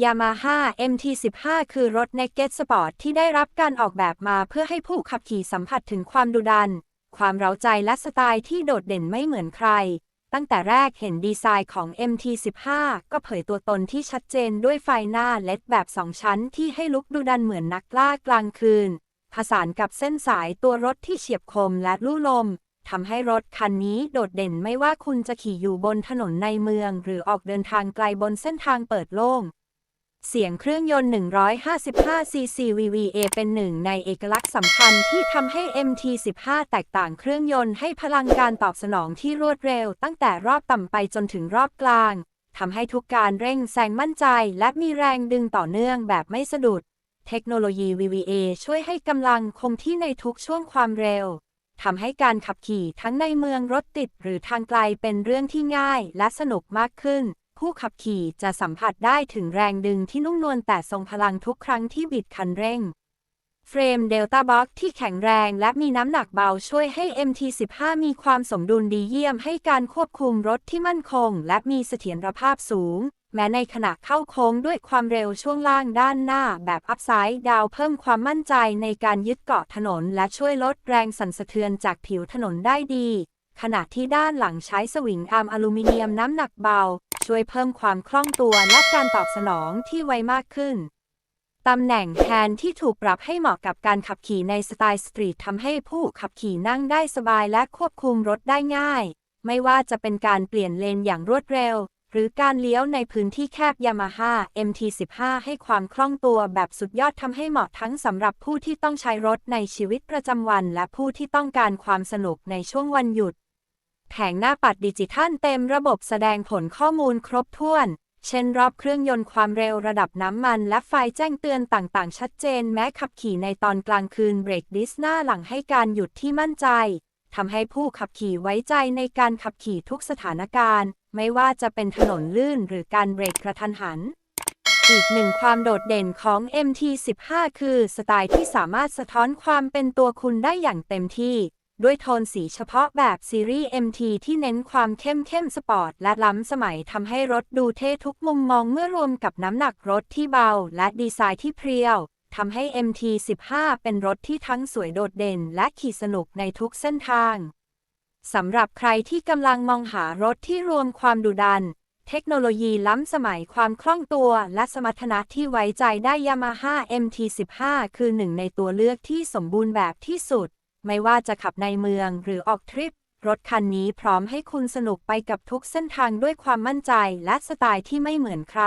Yamaha MT-15 คือรถ Naked Sport ที่ได้รับการออกแบบมาเพื่อให้ผู้ขับขี่สัมผัสถึงความดุดัน ความเร้าใจและสไตล์ที่โดดเด่นไม่เหมือนใคร ตั้งแต่แรกเห็นดีไซน์ของ MT-15 ก็เผยตัวตนที่ชัดเจนด้วยไฟหน้าเลดแบบสองชั้นที่ให้ลุกดุดันเหมือนนักล่ากลางคืน ผสานกับเส้นสายตัวรถที่เฉียบคมและลู่ลมทำให้รถคันนี้โดดเด่นไม่ว่าคุณจะขี่อยู่บนถนนในเมือง หรือออกเดินทางไกลบนเส้นทางเปิดโล่ง เสียงเครื่องยนต์ 155 cc VVA เป็นหนึ่งในเอกลักษณ์สำคัญที่ทำให้ MT-15 แตกต่างเครื่องยนต์ให้พลังการตอบสนองที่รวดเร็ว ตั้งแต่รอบต่ำไปจนถึงรอบกลาง ทำให้ทุกการเร่งแซงมั่นใจ และมีแรงดึงต่อเนื่องแบบไม่สะดุด เทคโนโลยี VVA ช่วยให้กำลังคงที่ในทุกช่วงความเร็ว ทำให้การขับขี่ทั้งในเมืองรถติด หรือทางไกลเป็นเรื่องที่ง่ายและสนุกมากขึ้น ผู้ขับขี่จะสัมผัสได้ถึงแรงดึงที่นุ่มนวลแต่ทรงพลังทุกครั้งที่บิดคันเร่ง เฟรมเดลต้าบ็อกที่แข็งแรงและมีน้ำหนักเบาช่วยให้ MT-15 มีความสมดุลดีเยี่ยมให้การควบคุมรถที่มั่นคง และมีเสถียรภาพสูง แม้ในขณะเข้าโค้งด้วยความเร็วช่วงล่างด้านหน้าแบบอัพไซด์ดาวเพิ่มความมั่นใจในการยึดเกาะถนน และช่วยลดแรงสั่นสะเทือนจากผิวถนนได้ดีขณะที่ด้านหลังใช้สวิงอาร์มอลูมิเนียมน้ำหนักเบา ช่วยเพิ่มความคล่องตัวและการตอบสนองที่ไวมากขึ้น ตำแหน่งแฮนด์ที่ถูกปรับให้เหมาะกับการขับขี่ในสไตล์สตรีททำให้ผู้ขับขี่นั่งได้สบายและควบคุมรถได้ง่าย ไม่ว่าจะเป็นการเปลี่ยนเลนอย่างรวดเร็ว หรือการเลี้ยวในพื้นที่แคบ Yamaha MT-15 ให้ความคล่องตัวแบบสุดยอดทำให้เหมาะทั้งสำหรับผู้ที่ต้องใช้รถในชีวิตประจำวัน และผู้ที่ต้องการความสนุกในช่วงวันหยุด แผงหน้าปัดดิจิทัลเต็มระบบแสดงผลข้อมูลครบถ้วน เช่นรอบเครื่องยนต์ความเร็วระดับน้ำมัน และไฟแจ้งเตือนต่างๆ ชัดเจนแม้ขับขี่ในตอนกลางคืนเบรกดิสหน้าหลังให้การหยุดที่มั่นใจทำให้ผู้ขับขี่ไว้ใจในการขับขี่ทุกสถานการณ์ ไม่ว่าจะเป็นถนนลื่นหรือการเบรกกระทันหัน อีกหนึ่งความโดดเด่นของ MT-15 คือสไตล์ที่สามารถสะท้อนความเป็นตัวคุณได้อย่างเต็มที่ ด้วยโทนสีเฉพาะแบบซีรีส์ MT ที่เน้นความเข้มเข้มสปอร์ตและล้ำสมัยทำให้รถดูเท่ทุกมุมมองเมื่อรวมกับน้ำหนักรถที่เบา และดีไซน์ที่เพรียวทำให้ MT-15 เป็นรถที่ทั้งสวยโดดเด่น และขี่สนุกในทุกเส้นทาง สำหรับใครที่กำลังมองหารถที่รวมความดุดัน เทคโนโลยีล้ำสมัยความคล่องตัว และสมรรถนะที่ไว้ใจได้ Yamaha MT-15 คือหนึ่งในตัวเลือกที่สมบูรณ์แบบที่สุด ไม่ว่าจะขับในเมืองหรือออกทริป รถคันนี้พร้อมให้คุณสนุกไปกับทุกเส้นทางด้วยความมั่นใจและสไตล์ที่ไม่เหมือนใคร